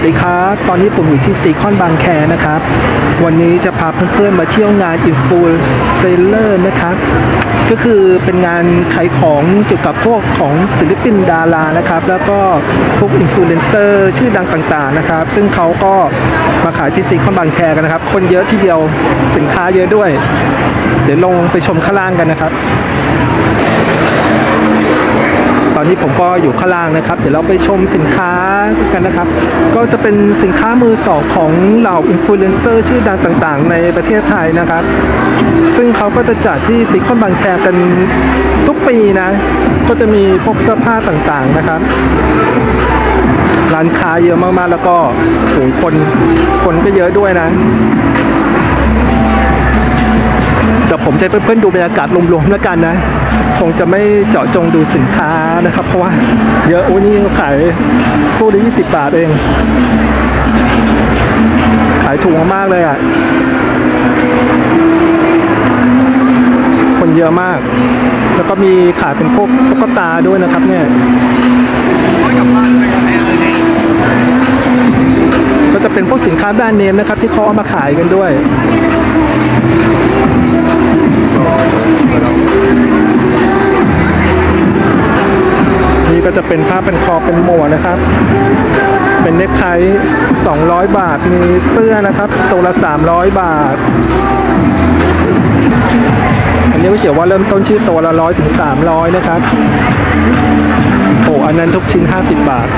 วัสดีครับ ตอนนี้ผมอยู่ที่ซีคอนบางแคนะครับ วันนี้จะพาเพื่อนๆมาเที่ยวงานอินฟูเซเลอร์นะครับ ก็คือเป็นงานขายของเกี่ยวกับพวกของศิลปินดารานะครับ แล้วก็พวกอินฟลูเอนเซอร์ชื่อดังต่างๆนะครับ ซึ่งเขาก็มาขายที่ซีคอนบางแคกันนะครับ คนเยอะทีเดียว สินค้าเยอะด้วย เดี๋ยวลงไปชมข้างล่างกันนะครับ ตอนนี้ผมก็อยู่ข้างล่างนะครับ เดี๋ยวเราไปชมสินค้ากันนะครับ ก็จะเป็นสินค้ามือสองของเหล่าอินฟลูเอนเซอร์ชื่อดังต่างๆ ในประเทศไทยนะครับ ซึ่งเขาก็จะจัดที่ซิคอนบางแคกันทุกปีนะ ก็จะมีพวกเสื้อผ้าต่างๆนะครับร้านค้าเยอะมากๆ แล้วก็โอ้คน คนก็เยอะด้วยนะเดี๋ยวผมจะเพื่อนๆดูบรรยากาศรวมๆแล้วกันนะ คงจะไม่เจาะจงดูสินค้านะครับ เพราะว่าเยอะโอ้นี่ขายคู่ละ20 บาทเอง ขายถูกมากๆเลยอะ คนเยอะมาก แล้วก็มีขายเป็นพวกตุ๊กตาด้วยนะครับเนี่ยก็จะเป็นพวกสินค้าแบรนด์เนมนะครับ ที่เขาเอามาขายกันด้วย ก็จะเป็นผ้าเป็นคอเป็นหมวกนะครับ เป็นเน็กไท200 บาท มีเสื้อนะครับตัวละ 300 บาท อันนี้ก็เขียนว่าเริ่มต้นชื่อตัวละร้อยถึง300นะครับโอ้อันนั้นทุกชิ้น 50 บาท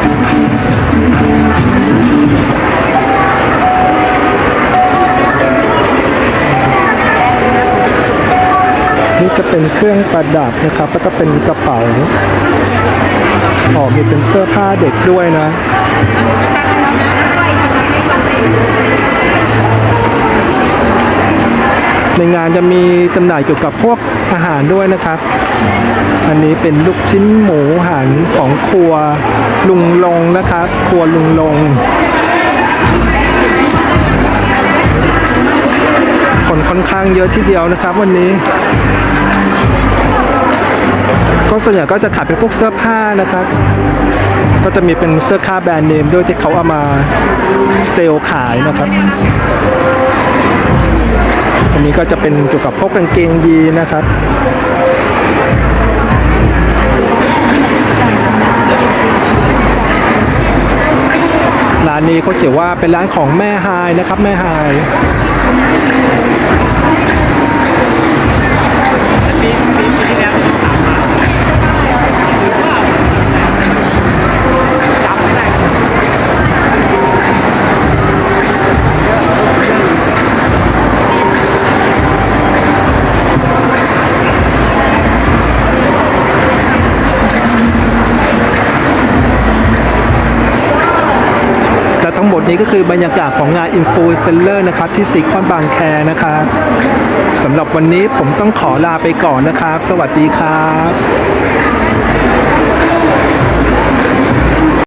นี่จะเป็นเครื่องประดับนะครับ แล้วก็เป็นกระเป๋า อ๋อมีเป็นเสื้อผ้าเด็กด้วยนะ ในงานจะมีจำหน่ายเกี่ยวกับพวกอาหารด้วยนะครับ อันนี้เป็นลูกชิ้นหมูหันของครัวลุงลงนะครับ ครัวลุงลง คนค่อนข้างเยอะทีเดียวนะครับวันนี้ ก็ส่วนใหญ่ก็จะขายเป็นพวกเสื้อผ้านะครับ ก็จะมีเป็นเสื้อผ้าแบรนด์เนมด้วยที่เขาเอามาเซลล์ขายนะครับ อันนี้ก็จะเป็นเกี่ยวกับพวกกางเกงยีนะครับร้านนี้เขาเขียนว่าเป็นร้านของแม่ไฮนะครับแม่ไฮ ทั้งหมดนี้ก็คือบรรยากาศของงานอินฟูเซเซอร์นะครับที่สีคอนบางแคนะครับสำหรับวันนี้ผมต้องขอลาไปก่อนนะครับ สวัสดีครับ